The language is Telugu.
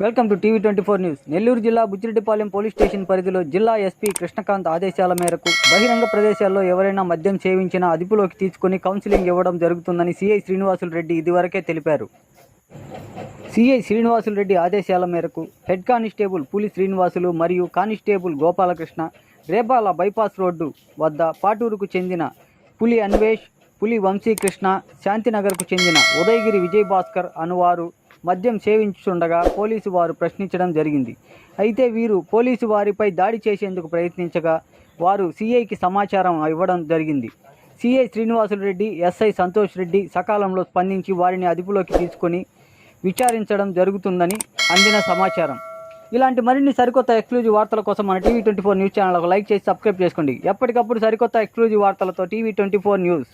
Welcome to TV twenty four news. Nellore జిల్లా బుచ్చిరెడ్డిపాలెం పోలీస్ స్టేషన్ పరిధిలో జిల్లా ఎస్పీ కృష్ణకాంత్ ఆదేశాల మేరకు బహిరంగ ప్రదేశాల్లో ఎవరైనా మద్యం సేవించినా అదుపులోకి తీసుకుని కౌన్సిలింగ్ ఇవ్వడం జరుగుతుందని సిఐ శ్రీనివాసులు రెడ్డి ఇదివరకే తెలిపారు. సిఐ శ్రీనివాసులు రెడ్డి ఆదేశాల మేరకు హెడ్ కానిస్టేబుల్ పులి శ్రీనివాసులు మరియు constable Gopalakrishna Repala bypass road వద్ద పాటూరుకు చెందిన పులి అన్వేష్ పులి వంశీకృష్ణ శాంతినగర్కు చెందిన ఉదయగిరి విజయ్ భాస్కర్ అనువారు మద్యం సేవించుండగా పోలీసు వారు ప్రశ్నించడం జరిగింది. అయితే వీరు పోలీసు వారిపై దాడి చేసేందుకు ప్రయత్నించగా వారు సిఐకి సమాచారం ఇవ్వడం జరిగింది. సిఐ శ్రీనివాసులు రెడ్డి ఎస్ఐ సంతోష్ రెడ్డి సకాలంలో స్పందించి వారిని అదుపులోకి తీసుకొని విచారించడం జరుగుతుందని అందిన సమాచారం. ఇలాంటి మరిన్ని సరికొత్త ఎక్స్క్లూజివ్ వార్తల కోసం మన TV twenty four news channel like చేసి సబ్స్క్రైబ్ చేసుకోండి. ఎప్పటికప్పుడు సరికొత్త ఎక్స్క్లూజివ్ వార్తలతో టీవీ ట్వంటీ ఫోర్ న్యూస్.